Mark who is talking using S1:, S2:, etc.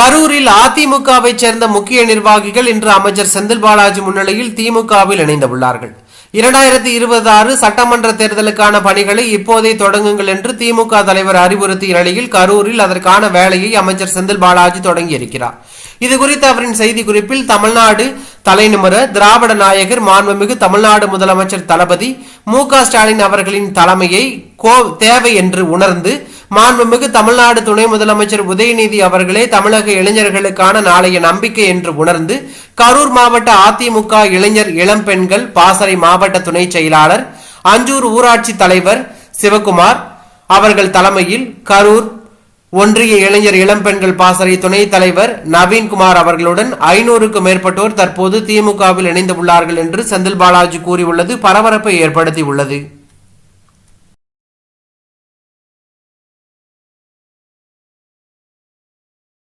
S1: கரூரில் அதிமுகவை சேர்ந்த முக்கிய நிர்வாகிகள் இன்று அமைச்சர் செந்தில் பாலாஜி முன்னிலையில் திமுகவில் இணைந்துள்ளார்கள். இரண்டாயிரத்தி இருபது ஆறு சட்டமன்ற தேர்தலுக்கான பணிகளை இப்போதே தொடங்குங்கள் என்று திமுக தலைவர் அறிவுறுத்திய நிலையில் கரூரில் அதற்கான வேலையை அமைச்சர் செந்தில் பாலாஜி தொடங்கியிருக்கிறார். இது குறித்து அவரின் செய்திக்குறிப்பில் தமிழ்நாடு தலைநிமர திராவிட நாயகர் மாண்புமிகு தமிழ்நாடு முதலமைச்சர் தளபதி மு க ஸ்டாலின் அவர்களின் தலைமையை கோ தேவை என்று உணர்ந்து மாண்புமிகு தமிழ்நாடு துணை முதலமைச்சர் உதயநிதி அவர்களே தமிழக இளைஞர்களுக்கான நாளைய நம்பிக்கை என்று உணர்ந்து கரூர் மாவட்ட அதிமுக இளைஞர் இளம்பெண்கள் பாசறை மாவட்ட துணை செயலாளர் அஞ்சூர் ஊராட்சி தலைவர் சிவகுமார் அவர்கள் தலைமையில் கரூர் ஒன்றிய இளைஞர் இளம்பெண்கள் பாசறை துணைத் தலைவர் நவீன்குமார் அவர்களுடன் ஐநூறுக்கும் மேற்பட்டோர் தற்போது திமுகவில் இணைந்துள்ளார்கள் என்று செந்தில் பாலாஜி கூறியுள்ளது. பரபரப்பை ஏற்படுத்தியுள்ளது.